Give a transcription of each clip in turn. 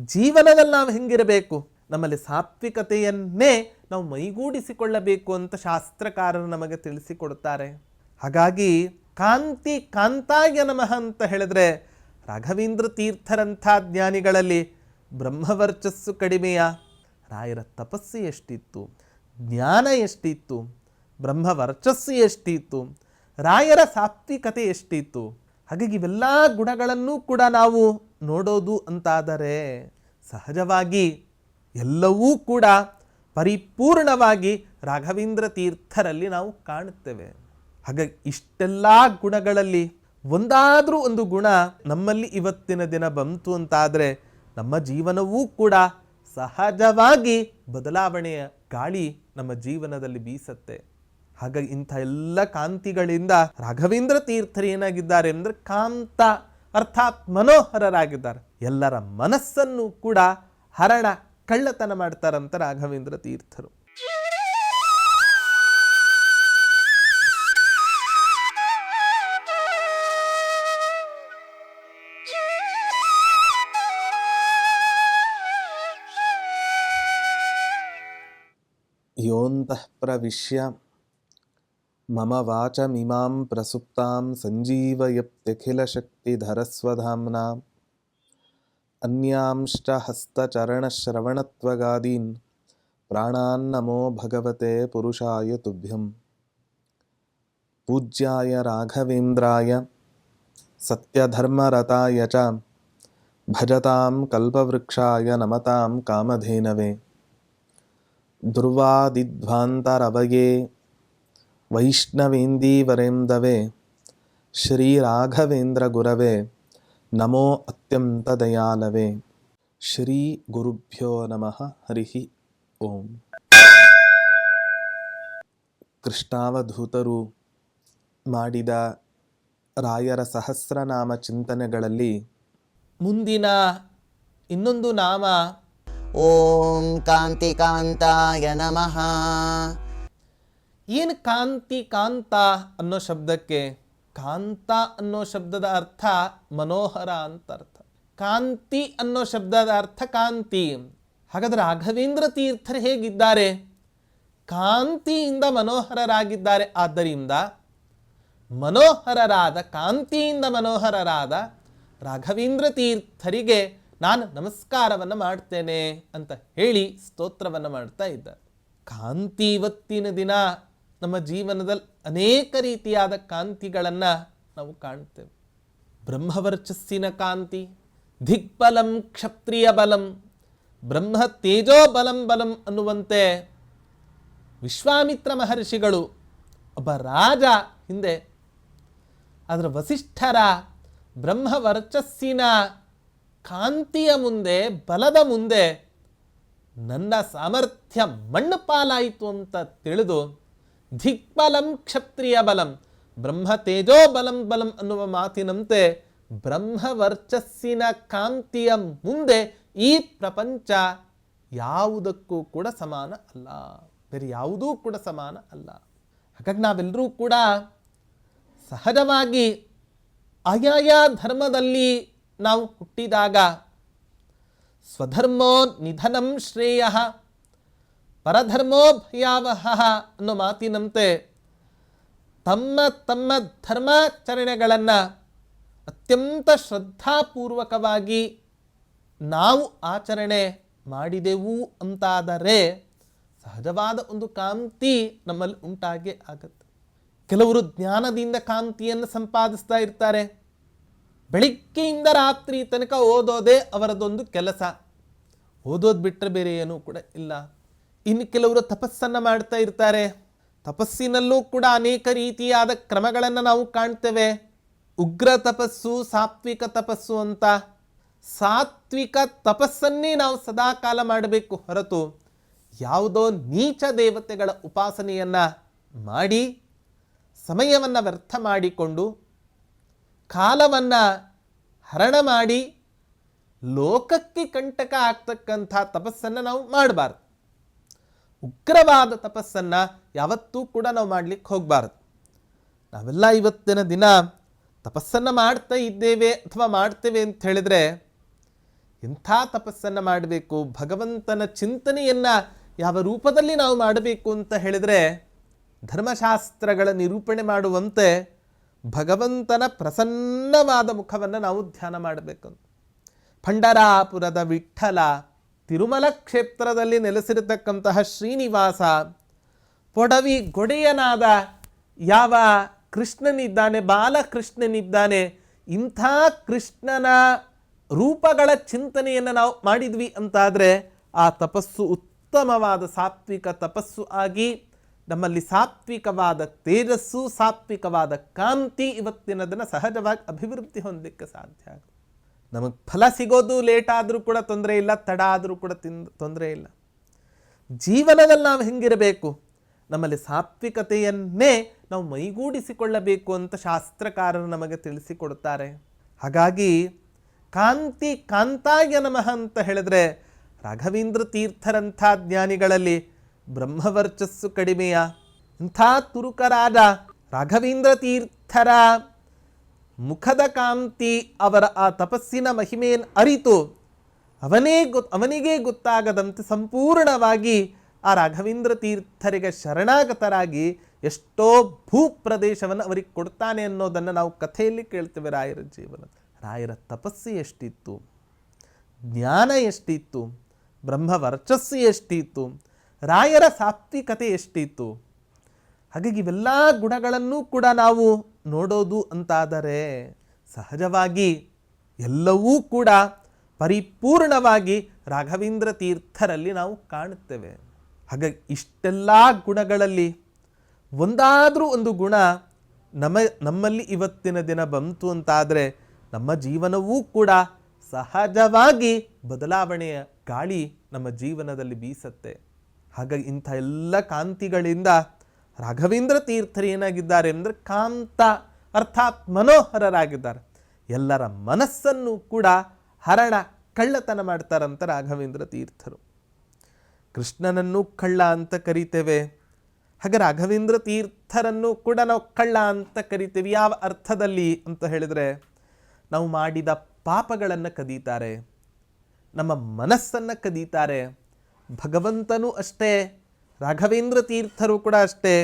ಜೀವನದಲ್ಲಿ ನಾವು ಹೆಂಗಿರಬೇಕು? ನಮ್ಮಲ್ಲಿ ಸಾತ್ವಿಕತೆಯನ್ನೇ ನಾವು ಮೈಗೂಡಿಸಿಕೊಳ್ಳಬೇಕು ಅಂತ ಶಾಸ್ತ್ರಕಾರರು ನಮಗೆ ತಿಳಿಸಿಕೊಡುತ್ತಾರೆ. ಹಾಗಾಗಿ ಕಾಂತಿ ಕಾಂತಾಯ ನಮಃ ಅಂತ ಹೇಳಿದ್ರೆ ರಾಘವೇಂದ್ರ ತೀರ್ಥರಂಥ ಜ್ಞಾನಿಗಳಲ್ಲಿ ಬ್ರಹ್ಮವರ್ಚಸ್ಸು ಕಡಿಮೆಯ, ರಾಯರ ತಪಸ್ಸು ಎಷ್ಟಿತ್ತು, ಜ್ಞಾನ ಎಷ್ಟಿತ್ತು ಬ್ರಹ್ಮವರ್ಚಸ್ಸು ಎಷ್ಟಿತ್ತು, ರಾಯರ ಸಾತ್ವಿಕತೆ ಎಷ್ಟಿತ್ತು, ಹಾಗಾಗಿ ಇವೆಲ್ಲ ಗುಣಗಳನ್ನು ಕೂಡ ನಾವು ನೋಡೋದು ಅಂತಾದರೆ ಸಹಜವಾಗಿ ಎಲ್ಲವೂ ಕೂಡ ಪರಿಪೂರ್ಣವಾಗಿ ರಾಘವೇಂದ್ರ ತೀರ್ಥರಲ್ಲಿ ನಾವು ಕಾಣುತ್ತೇವೆ. ಹಾಗಾಗಿ ಇಷ್ಟೆಲ್ಲ ಗುಣಗಳಲ್ಲಿ ಒಂದಾದರೂ ಒಂದು ಗುಣ ನಮ್ಮಲ್ಲಿ ಇವತ್ತಿನ ದಿನ ಬಂತು ಅಂತಾದರೆ ನಮ್ಮ ಜೀವನವೂ ಕೂಡ ಸಹಜವಾಗಿ ಬದಲಾವಣೆಯ ಗಾಳಿ ನಮ್ಮ ಜೀವನದಲ್ಲಿ ಬೀಸತ್ತೆ. ಹಾಗಾಗಿ ಇಂಥ ಎಲ್ಲ ಕಾಂತಿಗಳಿಂದ ರಾಘವೇಂದ್ರ ತೀರ್ಥರು ಏನಾಗಿದ್ದಾರೆ ಅಂದರೆ ಕಾಂತ ಅರ್ಥಾತ್ ಮನೋಹರರಾಗಿದ್ದಾರೆ. ಎಲ್ಲರ ಮನಸ್ಸನ್ನು ಕೂಡ ಹರಣ ಕಳ್ಳತನ ಮಾಡ್ತಾರಂತ ರಾಘವೇಂದ್ರ ತೀರ್ಥರು. ಯೋಂತಃ ಪ್ರವಿಶ್ಯ मम वाचमिमां प्रसुप्तां सञ्जीवयप्त्यखिलशक्तिधरस्वधाम्नाम् अन्यांश्च हस्तचरणश्रवणत्वगादीन् प्राणान्नमो भगवते पुरुषाय तुभ्यं पूज्याय राघवेन्द्राय सत्यधर्मरताय च भजतां कल्पवृक्षाय नमतां कामधेनवे। दुर्वादिध्वान्तरवये वैष्णवेन्दीवरेन्दवे श्रीराघवेन्द्रगुरवे नमो अत्यन्तदयालवे ಶ್ರೀಗುರುಭ್ಯೋ ನಮಃ ಹರಿ ಓಂ ಕೃಷ್ಣಾವಧೂತರು ಮಾಡಿದ ರಾಯರ ಸಹಸ್ರನಾಮ ಚಿಂತನೆಗಳಲ್ಲಿ ಮುಂದಿನ ಇನ್ನೊಂದು ನಾಮ ॐ कान्तिकान्ताय नमः ಏನು ಕಾಂತಿ ಕಾಂತ ಅನ್ನೋ ಶಬ್ದಕ್ಕೆ ಕಾಂತ ಅನ್ನೋ ಶಬ್ದದ ಅರ್ಥ ಮನೋಹರ ಅಂತ ಅರ್ಥ. ಕಾಂತಿ ಅನ್ನೋ ಶಬ್ದದ ಅರ್ಥ ಕಾಂತಿ. ಹಾಗಾದ್ರೆ ರಾಘವೇಂದ್ರ ತೀರ್ಥರು ಹೇಗಿದ್ದಾರೆ? ಕಾಂತಿಯಿಂದ ಮನೋಹರರಾಗಿದ್ದಾರೆ. ಆದ್ದರಿಂದ ಮನೋಹರರಾದ, ಕಾಂತಿಯಿಂದ ಮನೋಹರರಾದ ರಾಘವೇಂದ್ರ ತೀರ್ಥರಿಗೆ ನಾನು ನಮಸ್ಕಾರವನ್ನು ಮಾಡ್ತೇನೆ ಅಂತ ಹೇಳಿ ಸ್ತೋತ್ರವನ್ನು ಮಾಡ್ತಾ ಇದ್ದಾರೆ. ಕಾಂತಿ ಇವತ್ತಿನ ದಿನ ನಮ್ಮ ಜೀವನದಲ್ಲಿ ಅನೇಕ ರೀತಿಯಾದ ಕಾಂತಿಗಳನ್ನು ನಾವು ಕಾಣ್ತೇವೆ. ಬ್ರಹ್ಮವರ್ಚಸ್ಸಿನ ಕಾಂತಿ, ದಿಗ್ಬಲಂ ಕ್ಷತ್ರಿಯ ಬಲಂ, ಬ್ರಹ್ಮ ತೇಜೋ ಬಲಂ ಬಲಂ ಅನ್ನುವಂತೆ ವಿಶ್ವಾಮಿತ್ರ ಮಹರ್ಷಿಗಳು ಒಬ್ಬ ರಾಜ ಹಿಂದೆ, ಅದರ ವಸಿಷ್ಠರ ಬ್ರಹ್ಮವರ್ಚಸ್ಸಿನ ಕಾಂತಿಯ ಮುಂದೆ, ಬಲದ ಮುಂದೆ ನನ್ನ ಸಾಮರ್ಥ್ಯ ಮಣ್ಣು ಪಾಲಾಯಿತು ಅಂತ ತಿಳಿದು ದಿಕ್ಬಲಂ ಕ್ಷತ್ರಿಯ ಬಲಂ. ಬ್ರಹ್ಮ ತೇಜೋ ಬಲಂ ಬಲಂ ಅನ್ನುವ ಮಾತಿನಂತೆ ಬ್ರಹ್ಮವರ್ಚಸ್ಸಿನ ಕಾಂತಿಯ ಮುಂದೆ ಈ ಪ್ರಪಂಚ ಯಾವುದಕ್ಕೂ ಕೂಡ ಸಮಾನ ಅಲ್ಲ. ಬೇರೆ ಯಾವುದೂ ಕೂಡ ಸಮಾನ ಅಲ್ಲ. ಹಾಗಾಗಿ ನಾವೆಲ್ಲರೂ ಕೂಡ ಸಹಜವಾಗಿ ಆಯಾಯ ಧರ್ಮದಲ್ಲಿ ನಾವು ಹುಟ್ಟಿದಾಗ ಸ್ವಧರ್ಮೋ ನಿಧನಂ ಶ್ರೇಯ ಪರಧರ್ಮೋ ಭಯಾವಹ ಅನ್ನೋ ಮಾತಿನಂತೆ ತಮ್ಮ ತಮ್ಮ ಧರ್ಮಾಚರಣೆಗಳನ್ನು ಅತ್ಯಂತ ಶ್ರದ್ಧಾಪೂರ್ವಕವಾಗಿ ನಾವು ಆಚರಣೆ ಮಾಡಿದೆವು ಅಂತಾದರೆ ಸಹಜವಾದ ಒಂದು ಕಾಂತಿ ನಮ್ಮಲ್ಲಿ ಉಂಟಾಗೇ ಆಗುತ್ತೆ. ಕೆಲವರು ಜ್ಞಾನದಿಂದ ಕಾಂತಿಯನ್ನು ಸಂಪಾದಿಸ್ತಾ ಇರ್ತಾರೆ. ಬೆಳಿಗ್ಗೆಯಿಂದ ರಾತ್ರಿ ತನಕ ಓದೋದೇ ಅವರದೊಂದು ಕೆಲಸ. ಓದೋದು ಬಿಟ್ಟರೆ ಬೇರೆ ಏನೂ ಕೂಡ ಇಲ್ಲ. ಇನ್ನು ಕೆಲವರು ತಪಸ್ಸನ್ನು ಮಾಡ್ತಾ ಇರ್ತಾರೆ. ತಪಸ್ಸಿನಲ್ಲೂ ಕೂಡ ಅನೇಕ ರೀತಿಯಾದ ಕ್ರಮಗಳನ್ನು ನಾವು ಕಾಣ್ತೇವೆ. ಉಗ್ರ ತಪಸ್ಸು, ಸಾತ್ವಿಕ ತಪಸ್ಸು ಅಂತ. ಸಾತ್ವಿಕ ತಪಸ್ಸನ್ನೇ ನಾವು ಸದಾಕಾಲ ಮಾಡಬೇಕು ಹೊರತು ಯಾವುದೋ ನೀಚ ದೇವತೆಗಳ ಉಪಾಸನೆಯನ್ನು ಮಾಡಿ, ಸಮಯವನ್ನು ವ್ಯರ್ಥ ಮಾಡಿಕೊಂಡು, ಕಾಲವನ್ನು ಹರಣ ಮಾಡಿ, ಲೋಕಕ್ಕೆ ಕಂಟಕ ಆಗ್ತಕ್ಕಂಥ ತಪಸ್ಸನ್ನು ನಾವು ಮಾಡಬಾರ್ದು. ಉಗ್ರವಾದ ತಪಸ್ಸನ್ನು ಯಾವತ್ತೂ ಕೂಡ ನಾವು ಮಾಡಲಿಕ್ಕೆ ಹೋಗಬಾರ್ದು. ನಾವೆಲ್ಲ ಇವತ್ತಿನ ದಿನ ತಪಸ್ಸನ್ನು ಮಾಡ್ತಾ ಇದ್ದೇವೆ ಅಥವಾ ಮಾಡ್ತೇವೆ ಅಂತ ಹೇಳಿದರೆ ಎಂಥ ತಪಸ್ಸನ್ನು ಮಾಡಬೇಕು, ಭಗವಂತನ ಚಿಂತನೆಯನ್ನು ಯಾವ ರೂಪದಲ್ಲಿ ನಾವು ಮಾಡಬೇಕು ಅಂತ ಹೇಳಿದರೆ ಧರ್ಮಶಾಸ್ತ್ರಗಳ ನಿರೂಪಣೆ ಮಾಡುವಂತೆ ಭಗವಂತನ ಪ್ರಸನ್ನವಾದ ಮುಖವನ್ನು ನಾವು ಧ್ಯಾನ ಮಾಡಬೇಕು ಪಂಡರಾಪುರದ ವಿಠ್ಠಲ ತಿರುಮಲ ಕ್ಷೇತ್ರದಲ್ಲಿ ನೆಲೆಸಿರತಕ್ಕಂತಹ ಶ್ರೀನಿವಾಸ ಪೊಡವಿ ಗೊಡೆಯನಾದ ಯಾವ ಕೃಷ್ಣನಿದ್ದಾನೆ, ಬಾಲಕೃಷ್ಣನಿದ್ದಾನೆ, ಇಂಥ ಕೃಷ್ಣನ ರೂಪಗಳ ಚಿಂತನೆಯನ್ನು ನಾವು ಮಾಡಿದ್ವಿ ಅಂತಾದರೆ ಆ ತಪಸ್ಸು ಉತ್ತಮವಾದ ಸಾತ್ವಿಕ ತಪಸ್ಸು ಆಗಿ ನಮ್ಮಲ್ಲಿ ಸಾತ್ವಿಕವಾದ ತೇಜಸ್ಸು, ಸಾತ್ವಿಕವಾದ ಕಾಂತಿ ಇವತ್ತಿನ ಸಹಜವಾಗಿ ಅಭಿವೃದ್ಧಿ ಹೊಂದಲಿಕ್ಕೆ ಸಾಧ್ಯ ಆಗುತ್ತೆ. ನಮಗೆ ಫಲ ಸಿಗೋದು ಲೇಟ್ ಆದರೂ ಕೂಡ ತೊಂದರೆ ಇಲ್ಲ, ತಡ ಆದರೂ ಕೂಡ ತಿನ್, ತೊಂದರೆ ಇಲ್ಲ. ಜೀವನದಲ್ಲಿ ನಾವು ಹೆಂಗಿರಬೇಕು? ನಮ್ಮಲ್ಲಿ ಸಾತ್ವಿಕತೆಯನ್ನೇ ನಾವು ಮೈಗೂಡಿಸಿಕೊಳ್ಳಬೇಕು ಅಂತ ಶಾಸ್ತ್ರಕಾರರು ನಮಗೆ ತಿಳಿಸಿಕೊಡುತ್ತಾರೆ. ಹಾಗಾಗಿ ಕಾಂತಿ ಕಾಂತಾಯ ನಮಃ ಅಂತ ಹೇಳಿದ್ರೆ ರಾಘವೇಂದ್ರ ತೀರ್ಥರಂಥ ಜ್ಞಾನಿಗಳಲ್ಲಿ ಬ್ರಹ್ಮವರ್ಚಸ್ಸು ಕಡಿಮೆಯ? ಇಂಥ ತುರುಕರಾದ ರಾಘವೇಂದ್ರ ತೀರ್ಥರ ಮುಖದ ಕಾಂತಿ ಅವರ ಆ ತಪಸ್ಸಿನ ಮಹಿಮೆಯನ್ನು ಅರಿತು ಅವನೇ ಗೊತ್ ಅವನಿಗೆ ಗೊತ್ತಾಗದಂತೆ ಸಂಪೂರ್ಣವಾಗಿ ಆ ರಾಘವೇಂದ್ರ ತೀರ್ಥರಿಗೆ ಶರಣಾಗತರಾಗಿ ಎಷ್ಟೋ ಭೂಪ್ರದೇಶವನ್ನು ಅವರಿಗೆ ಕೊಡ್ತಾನೆ ಅನ್ನೋದನ್ನು ನಾವು ಕಥೆಯಲ್ಲಿ ಕೇಳ್ತೇವೆ. ರಾಯರ ಜೀವನ, ರಾಯರ ತಪಸ್ಸು ಎಷ್ಟಿತ್ತು? ಜ್ಞಾನ ಎಷ್ಟಿತ್ತು? ಬ್ರಹ್ಮ ವರ್ಚಸ್ಸು ಎಷ್ಟಿತ್ತು? ರಾಯರ ಸಾತ್ವಿಕತೆ ಎಷ್ಟಿತ್ತು? ಹಾಗಾಗಿ ಇವೆಲ್ಲ ಗುಣಗಳನ್ನು ಕೂಡ ನಾವು ನೋಡೋದು ಅಂತಾದರೆ ಸಹಜವಾಗಿ ಎಲ್ಲವೂ ಕೂಡ ಪರಿಪೂರ್ಣವಾಗಿ ರಾಘವೇಂದ್ರ ತೀರ್ಥರಲ್ಲಿ ನಾವು ಕಾಣುತ್ತೇವೆ. ಹಾಗಾಗಿ ಇಷ್ಟೆಲ್ಲ ಗುಣಗಳಲ್ಲಿ ಒಂದಾದರೂ ಒಂದು ಗುಣ ನಮ್ಮ ನಮ್ಮಲ್ಲಿ ಇವತ್ತಿನ ದಿನ ಬಂತು ಅಂತಾದರೆ ನಮ್ಮ ಜೀವನವೂ ಕೂಡ ಸಹಜವಾಗಿ ಬದಲಾವಣೆಯ ಗಾಳಿ ನಮ್ಮ ಜೀವನದಲ್ಲಿ ಬೀಸತ್ತೆ. ಹಾಗಾಗಿ ಇಂಥ ಎಲ್ಲ ಕಾಂತಿಗಳಿಂದ ರಾಘವೇಂದ್ರ ತೀರ್ಥರು ಏನಾಗಿದ್ದಾರೆ ಅಂದರೆ ಕಾಂತ ಅರ್ಥಾತ್ ಮನೋಹರರಾಗಿದ್ದಾರೆ. ಎಲ್ಲರ ಮನಸ್ಸನ್ನು ಕೂಡ ಹರಣ, ಕಳ್ಳತನ ಮಾಡ್ತಾರಂತ ರಾಘವೇಂದ್ರ ತೀರ್ಥರು. ಕೃಷ್ಣನನ್ನು ಕಳ್ಳ ಅಂತ ಕರಿತೇವೆ. ಹಾಗೆ ರಾಘವೇಂದ್ರ ತೀರ್ಥರನ್ನು ಕೂಡ ನಾವು ಕಳ್ಳ ಅಂತ ಕರಿತೇವೆ. ಯಾವ ಅರ್ಥದಲ್ಲಿ ಅಂತ ಹೇಳಿದರೆ, ನಾವು ಮಾಡಿದ ಪಾಪಗಳನ್ನು ಕದೀತಾರೆ. ನಮ್ಮ ಮನಸ್ಸನ್ನು ಕದೀತಾರೆ. ಭಗವಂತನೂ ಅಷ್ಟೇ. ರಾಘವೇಂದ್ರ ತೀರ್ಥರು ಕೂಡ ಅಷ್ಟೇ.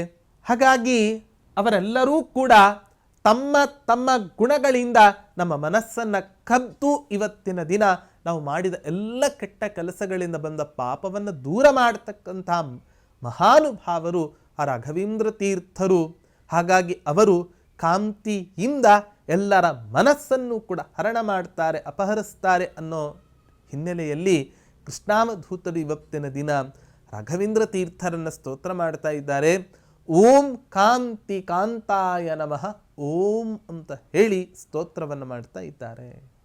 ಹಾಗಾಗಿ ಅವರೆಲ್ಲರೂ ಕೂಡ ತಮ್ಮ ತಮ್ಮ ಗುಣಗಳಿಂದ ನಮ್ಮ ಮನಸ್ಸನ್ನು ಕದ್ದು ಇವತ್ತಿನ ದಿನ ನಾವು ಮಾಡಿದ ಎಲ್ಲ ಕೆಟ್ಟ ಕೆಲಸಗಳಿಂದ ಬಂದ ಪಾಪವನ್ನು ದೂರ ಮಾಡತಕ್ಕಂಥ ಮಹಾನುಭಾವರು ಆ ರಾಘವೇಂದ್ರ ತೀರ್ಥರು. ಹಾಗಾಗಿ ಅವರು ಕಾಂತಿಯಿಂದ ಎಲ್ಲರ ಮನಸ್ಸನ್ನು ಕೂಡ ಹರಣ ಮಾಡ್ತಾರೆ, ಅಪಹರಿಸ್ತಾರೆ ಅನ್ನೋ ಹಿನ್ನೆಲೆಯಲ್ಲಿ ಕೃಷ್ಣಾವಧೂತರು ಇವತ್ತಿನ ದಿನ ರಾಘವೇಂದ್ರ ತೀರ್ಥರನ್ನು ಸ್ತೋತ್ರ ಮಾಡ್ತಾ ಇದ್ದಾರೆ. ಓಂ ಕಾಂತಿ ಕಾಂತಾಯ ನಮಃ, ಓಂ ಅಂತ ಹೇಳಿ ಸ್ತೋತ್ರವನ್ನು ಮಾಡ್ತಾ ಇದ್ದಾರೆ.